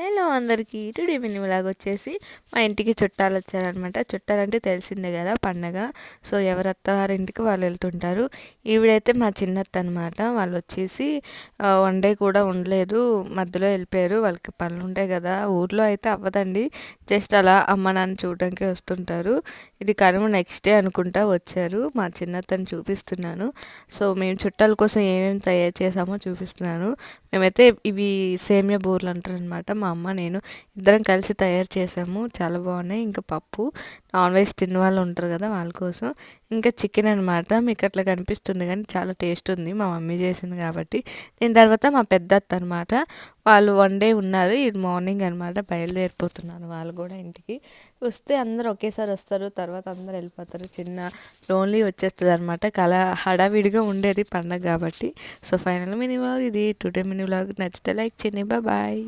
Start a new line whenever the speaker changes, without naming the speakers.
Hello అందరికీ. Today mini లాగా వచ్చేసి మా ఇంటికి చుట్టాలు వచ్చారనమాట చుట్టాలంటే తెలిసిందే కదా పండగ. సో ఎవరు అత్తవారింటికి వాళ్ళు వెళ్తుంటారు. ఈవిడైతే మా చిన్నత్త అనమాట వాళ్ళు వచ్చేసి వన్ డే కూడా ఉండలేదు. మధ్యలో వెళ్ళిపోయారు. వాళ్ళకి పనులు ఉంటాయి కదా. ఊర్లో అయితే అవ్వదండి. జస్ట్ అలా అమ్మ నాన్న చూడడానికి వస్తుంటారు. ఇది కనుమ నెక్స్ట్ డే అనుకుంటా వచ్చారు. మా చిన్నత్తని చూపిస్తున్నాను. సో మేము చుట్టాల కోసం ఏమేమి తయారు చేసామో చూపిస్తున్నాను. మేమైతే ఇవి సేమియా బూర్లు అంటారు అనమాట మా అమ్మ నేను ఇద్దరం కలిసి తయారు చేసాము. చాలా బాగున్నాయి. ఇంకా పప్పు నాన్ వెజ్ తిన్న వాళ్ళు ఉంటారు కదా వాళ్ళ కోసం. ఇంకా చికెన్ అనమాట మీకు అట్లా కనిపిస్తుంది కానీ చాలా టేస్ట్ ఉంది. మా మమ్మీ చేసింది కాబట్టి. దీని తర్వాత మా పెద్ద అత్త అనమాట వాళ్ళు వన్ డే ఉన్నారు. ఈ మార్నింగ్ అనమాట బయలుదేరిపోతున్నారు వాళ్ళు కూడా ఇంటికి. వస్తే అందరూ ఒకేసారి వస్తారు. తర్వాత అందరు వెళ్ళిపోతారు. చిన్న లోన్లీ వచ్చేస్తుంది అనమాట కళ హడావిడిగా ఉండేది పండగ కాబట్టి. సో ఫైనల్ మినీ వ్లాగ్ ఇది. టుడే మినీ వ్లాగ్ నచ్చితే లైక్ చేయండి. బాయ్.